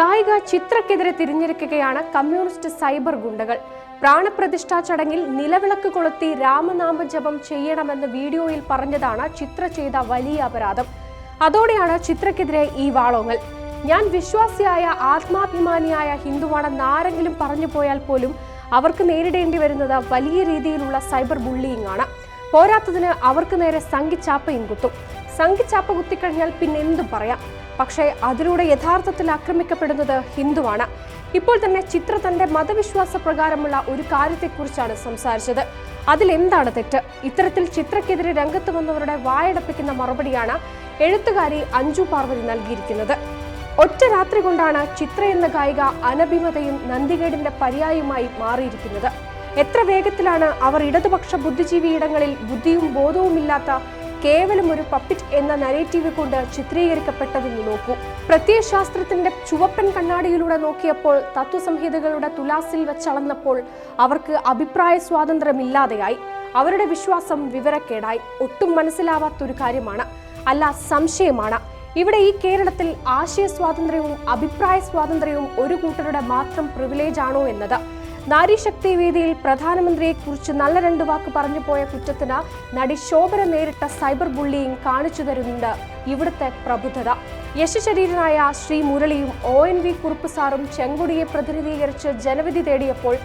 ഗായിക ചിത്രക്കെതിരെ തിരിഞ്ഞിരിക്കുകയാണ് communist cyber ഗുണ്ടകൾ. പ്രാണപ്രതിഷ്ഠാ ചടങ്ങിൽ നിലവിളക്ക് കൊളുത്തി രാമനാമ ജപം ചെയ്യണമെന്ന് വീഡിയോയിൽ പറഞ്ഞതാണ് ചിത്ര ചെയ്ത വലിയ അപരാധം. അതോടെയാണ് ചിത്രക്കെതിരെ ഈ വാളോങ്ങൽ. ഞാൻ വിശ്വാസിയായ ആത്മാഭിമാനിയായ ഹിന്ദുവാണെന്ന് ആരെങ്കിലും പറഞ്ഞു പോയാൽ പോലും അവർക്ക് നേരിടേണ്ടി വരുന്നത് വലിയ രീതിയിലുള്ള സൈബർ ബുള്ളിയിങ് ആണ് പോരാത്തതിന് അവർക്ക് നേരെ സംഘിച്ചാപ്പയും കുത്തും സംഘിച്ചാപ്പ കുത്തിക്കഴിഞ്ഞാൽ പിന്നെന്തും പറയാം. പക്ഷേ അതിലൂടെ യഥാർത്ഥത്തിൽ ആക്രമിക്കപ്പെടുന്നത് ഹിന്ദുവാണ്. ഇപ്പോൾ തന്നെ ചിത്ര തന്റെ മതവിശ്വാസ പ്രകാരമുള്ള ഒരു കാര്യത്തെക്കുറിച്ചാണ് സംസാരിച്ചത്. അതിലെന്താണ് തെറ്റ്? ഇത്തരത്തിൽ ചിത്രക്കെതിരെ രംഗത്ത് വന്നവരുടെ വായടപ്പിക്കുന്ന മറുപടിയാണ് എഴുത്തുകാരി അഞ്ജു പാർവതി നൽകിയിരിക്കുന്നത്. ഒറ്റ രാത്രി കൊണ്ടാണ് ചിത്ര എന്ന ഗായിക അനഭിമതയും നന്ദികേടിന്റെ പര്യായമായി മാറിയിരിക്കുന്നത്. എത്ര വേഗത്തിലാണ് അവർ ഇടതുപക്ഷ ബുദ്ധിജീവിയിടങ്ങളിൽ ബുദ്ധിയും ബോധവുമില്ലാത്ത കേവലം ഒരു പപ്പിറ്റ് എന്ന നരേറ്റീവ് കൊണ്ട് ചിത്രീകരിക്കപ്പെട്ടതെന്ന് നോക്കൂ. പ്രത്യയശാസ്ത്രത്തിന്റെ ചുവപ്പൻ കണ്ണാടിയിലൂടെ നോക്കിയപ്പോൾ തത്വസംഹിതകളുടെ തുലാസിൽ വെച്ചളന്നപ്പോൾ അവർക്ക് അഭിപ്രായ സ്വാതന്ത്ര്യമില്ലാതെയായി. അവരുടെ വിശ്വാസം വിവരക്കേടായി. ഒട്ടും മനസ്സിലാവാത്തൊരു കാര്യമാണ്. അല്ല സംശയമാണ്. ഇവിടെ ഈ കേരളത്തിൽ ആശയ സ്വാതന്ത്ര്യവും അഭിപ്രായ സ്വാതന്ത്ര്യവും ഒരു കൂട്ടരുടെ മാത്രം പ്രിവിലേജ് ആണോ എന്നത്? നാരീശക്തി വേദിയിൽ പ്രധാനമന്ത്രിയെ കുറിച്ച് നല്ല രണ്ട് വാക്ക് പറഞ്ഞു പോയ കുറ്റത്തിന് നടി ശോഭന നേരിട്ട സൈബർ ബുള്ളിയിങ് കാണിച്ചു തരുന്നുണ്ട്. ഇവിടുത്തെ പ്രബുദ്ധത. യശശരീരനായ ശ്രീ മുരളിയും ഒ എൻ വി കുറുപ്പ് സാറും ചെങ്കൊടിയെ പ്രതിനിധീകരിച്ച് ജനവിധി തേടിയപ്പോൾ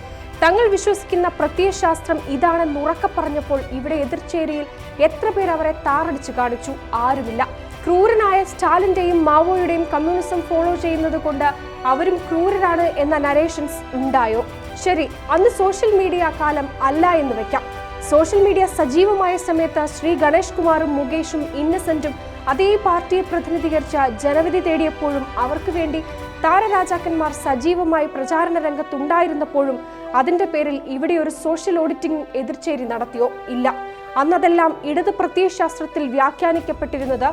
തങ്ങൾ വിശ്വസിക്കുന്ന പ്രത്യയശാസ്ത്രം ഇതാണെന്ന് ഉറക്കെ പറഞ്ഞപ്പോൾ ഇവിടെ എതിർച്ചേരിയിൽ എത്ര പേർ അവരെ താറടിച്ചു കാണിച്ചു? ആരുമില്ല. ക്രൂരനായ സ്റ്റാലിന്റെയും മാവോയുടെയും കമ്മ്യൂണിസം ഫോളോ ചെയ്യുന്നത് കൊണ്ട് അവരും ക്രൂരരാണ് എന്ന നരേഷൻസ് ഉണ്ടായോ? ശരി അന്ന് സോഷ്യൽ മീഡിയ കാലം അല്ല എന്ന് വെക്കാം. സോഷ്യൽ മീഡിയ സജീവമായ സമയത്ത് ശ്രീ ഗണേഷ് കുമാറും മുകേഷും ഇന്നസെന്റും അതേ പാർട്ടിയെ പ്രതിനിധീകരിച്ച ജനവിധി തേടിയപ്പോഴും അവർക്ക് വേണ്ടി താരരാജാക്കന്മാർ സജീവമായി പ്രചാരണ രംഗത്തുണ്ടായിരുന്നപ്പോഴും അതിന്റെ പേരിൽ ഇവിടെ ഒരു സോഷ്യൽ ഓഡിറ്റിംഗ് എതിർച്ചേരി നടത്തിയോ? ഇല്ല. അന്നതെല്ലാം ഇടത് പ്രത്യയശാസ്ത്രത്തിൽ വ്യാഖ്യാനിക്കപ്പെട്ടിരുന്നത്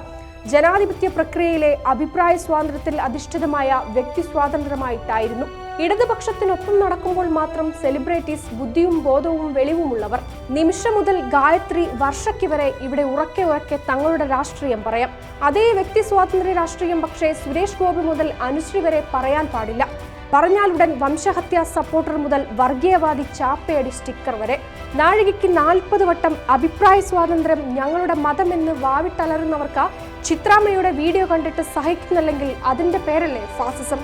ജനാധിപത്യ പ്രക്രിയയിലെ അഭിപ്രായ സ്വാതന്ത്ര്യത്തിൽ അധിഷ്ഠിതമായ വ്യക്തി സ്വാതന്ത്ര്യമായിട്ടായിരുന്നു. ഇടതുപക്ഷത്തിനൊപ്പം നടക്കുമ്പോൾ മാത്രം സെലിബ്രിറ്റീസ് ബുദ്ധിയും ബോധവും വെളിവുമുള്ളവർ. നിമിഷം മുതൽ ഗായത്രി വർഷയ്ക്ക് വരെ ഇവിടെ ഉറക്കെ ഉറക്കെ തങ്ങളുടെ രാഷ്ട്രീയം പറയാം. അതേ വ്യക്തി സ്വാതന്ത്ര്യ രാഷ്ട്രീയം പക്ഷേ സുരേഷ് ഗോപി മുതൽ അനുശ്രീ വരെ പറയാൻ പാടില്ല. പറഞ്ഞാലുടൻ വംശഹത്യാ സപ്പോർട്ടർ മുതൽ വർഗീയവാദി ചാപ്പയടി സ്റ്റിക്കർ വരെ. നാഴികയ്ക്ക് നാൽപ്പത് വട്ടം അഭിപ്രായ സ്വാതന്ത്ര്യം ഞങ്ങളുടെ മതമെന്ന് വാവിട്ടലറുന്നവർക്ക് ചിത്രാമ്മയുടെ വീഡിയോ കണ്ടിട്ട് സഹിക്കുന്നില്ലെങ്കിൽ അതിന്റെ പേരല്ലേ ഫാസിസം?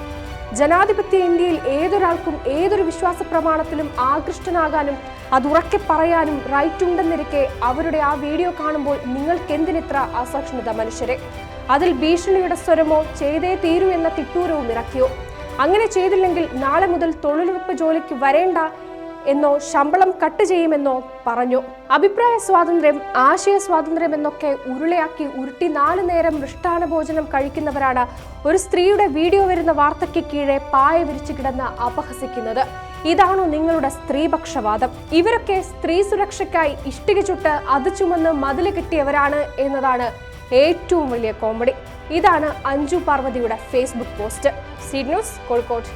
ജനാധിപത്യ ഇന്ത്യയിൽ ഏതൊരാൾക്കും ഏതൊരു വിശ്വാസ പ്രമാണത്തിലും ആകൃഷ്ടനാകാനും അത് ഉറക്കെ പറയാനും റൈറ്റ് ഉണ്ടെന്നിരിക്കെ അവരുടെ ആ വീഡിയോ കാണുമ്പോൾ നിങ്ങൾക്ക് എന്തിനിത്ര അസഹിഷ്ണുത മനുഷ്യരെ? അതിൽ ഭീഷണിയുടെ സ്വരമോ ചെയ്തേ തീരൂ എന്ന തിട്ടൂരവും ഇറക്കിയോ? അങ്ങനെ ചെയ്തില്ലെങ്കിൽ നാളെ മുതൽ തൊഴിലുറപ്പ് ജോലിക്ക് വരേണ്ട എന്നോ ശമ്പളം കട്ട് ചെയ്യുമെന്നോ പറഞ്ഞു. അഭിപ്രായ സ്വാതന്ത്ര്യം ആശയ സ്വാതന്ത്ര്യം എന്നൊക്കെ ഉരുളയാക്കി ഉരുട്ടി നാലു നേരം മൃഷ്ടാന ഭോജനം കഴിക്കുന്നവരാണ് ഒരു സ്ത്രീയുടെ വീഡിയോ വരുന്ന വാർത്തയ്ക്ക് കീഴെ പായ വിരിച്ചു കിടന്ന് അപഹസിക്കുന്നത്. ഇതാണോ നിങ്ങളുടെ സ്ത്രീപക്ഷവാദം. ഇവരൊക്കെ സ്ത്രീ സുരക്ഷയ്ക്കായി ഇഷ്ടിക ചുട്ട് അത് ചുമന്ന് മതിൽ കിട്ടിയവരാണ് എന്നതാണ് ഏറ്റവും വലിയ കോമഡി. ഇതാണ് അഞ്ജു പാർവതിയുടെ Facebook post Seed News Kozhikode.